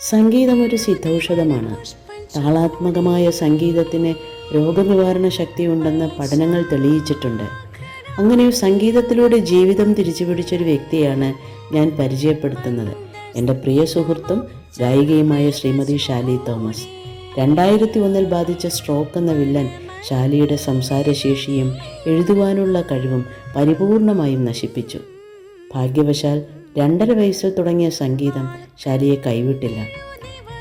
സംഗീതം ഒരു സിദ്ധൌഷധമാണ്. താളാത്മകമായ സംഗീതത്തിന് രോഗനിവാരണ ശക്തി ശക്തിയുണ്ടെന്ന് പഠനങ്ങൾ തെളിയിച്ചിട്ടുണ്ട്. അങ്ങനെ സംഗീതത്തിലൂടെ ജീവിതം തിരിച്ചുപിടിച്ചൊരു വ്യക്തിയാണ് ഞാൻ പരിചയപ്പെടുത്തുന്നത്. എന്റെ പ്രിയ സുഹൃത്തും ഗായികയുമായ ശ്രീമതി ഷാലി തോമസ്. രണ്ടായിരത്തി ഒന്നിൽ ബാധിച്ച സ്ട്രോക്ക് എന്ന വില്ലൻ ഷാലിയുടെ സംസാരശേഷിയും എഴുതുവാനുള്ള കഴിവും പരിപൂർണമായും നശിപ്പിച്ചു. ഭാഗ്യവശാൽ രണ്ടര വയസ്സിൽ തുടങ്ങിയ സംഗീതം ശാലിയെ കൈവിട്ടില്ല.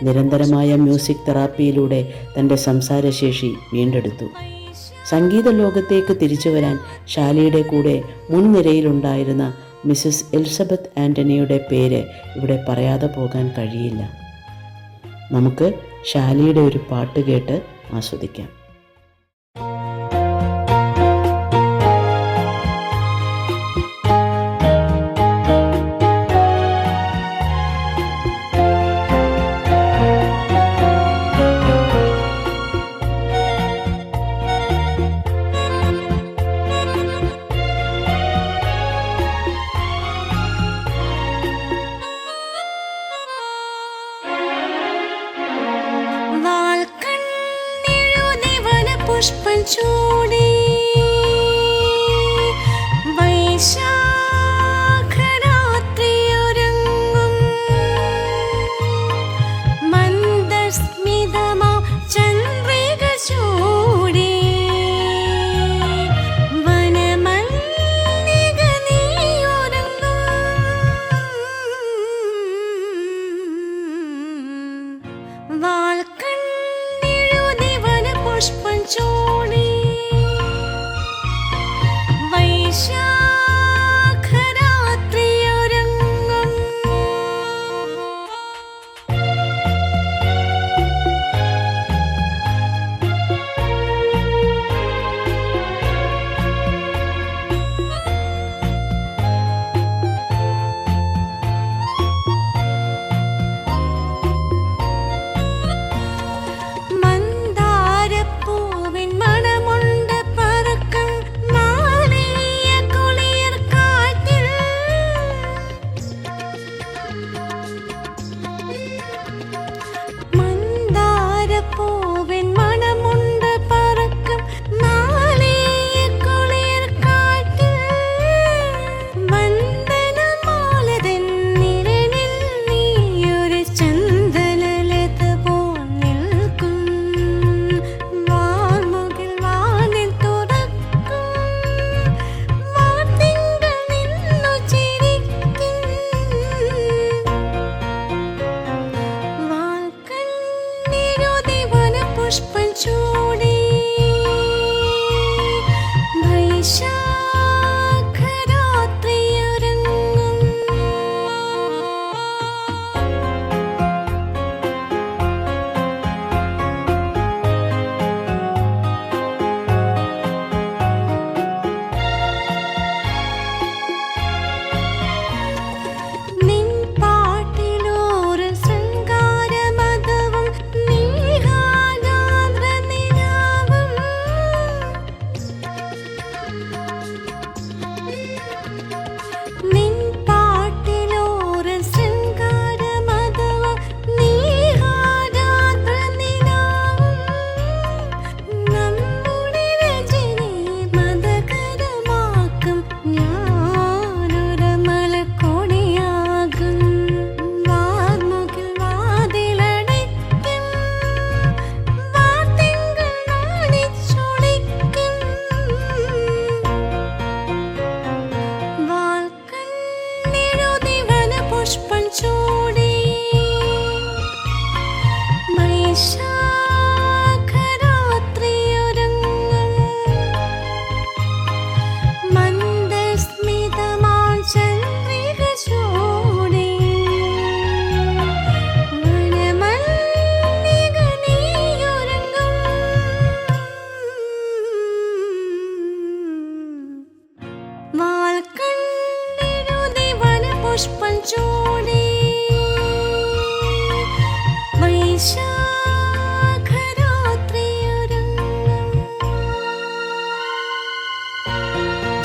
നിരന്തരമായ മ്യൂസിക് തെറാപ്പിയിലൂടെ തന്റെ സംസാരശേഷി വീണ്ടെടുത്തു. സംഗീത ലോകത്തേക്ക് തിരിച്ചു വരാൻ ശാലിയുടെ കൂടെ മുൻനിരയിലുണ്ടായിരുന്ന മിസസ് എലിസബത്ത് ആന്റണിയുടെ പേര് ഇവിടെ പറയാതെ പോകാൻ കഴിയില്ല. നമുക്ക് ശാലിയുടെ ഒരു പാട്ട് കേട്ട് ആസ്വദിക്കാം. ചൂടി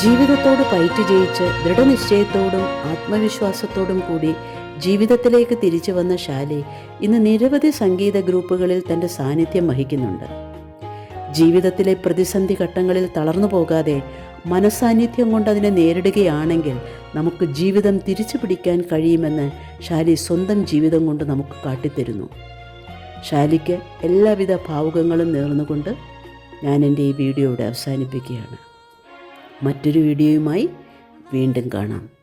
ജീവിതത്തോട് പയറ്റ് ജയിച്ച് ദൃഢനിശ്ചയത്തോടും ആത്മവിശ്വാസത്തോടും കൂടി ജീവിതത്തിലേക്ക് തിരിച്ചു വന്ന ശാലി ഇന്ന് നിരവധി സംഗീത ഗ്രൂപ്പുകളിൽ തന്റെ സാന്നിധ്യം വഹിക്കുന്നുണ്ട്. ജീവിതത്തിലെ പ്രതിസന്ധി ഘട്ടങ്ങളിൽ തളർന്നു പോകാതെ മനസാന്നിധ്യം കൊണ്ട് അതിനെ നേരിടുകയാണെങ്കിൽ നമുക്ക് ജീവിതം തിരിച്ചു പിടിക്കാൻ കഴിയുമെന്ന് ഷാലി സ്വന്തം ജീവിതം കൊണ്ട് നമുക്ക് കാട്ടിത്തരുന്നു. ഷാലിക്ക് എല്ലാവിധ ഭാവുകങ്ങളും നേർന്നുകൊണ്ട് ഞാൻ എന്റെ ഈ വീഡിയോ ഇവിടെ അവസാനിപ്പിക്കുകയാണ്. മറ്റൊരു വീഡിയോയുമായി വീണ്ടും കാണാം.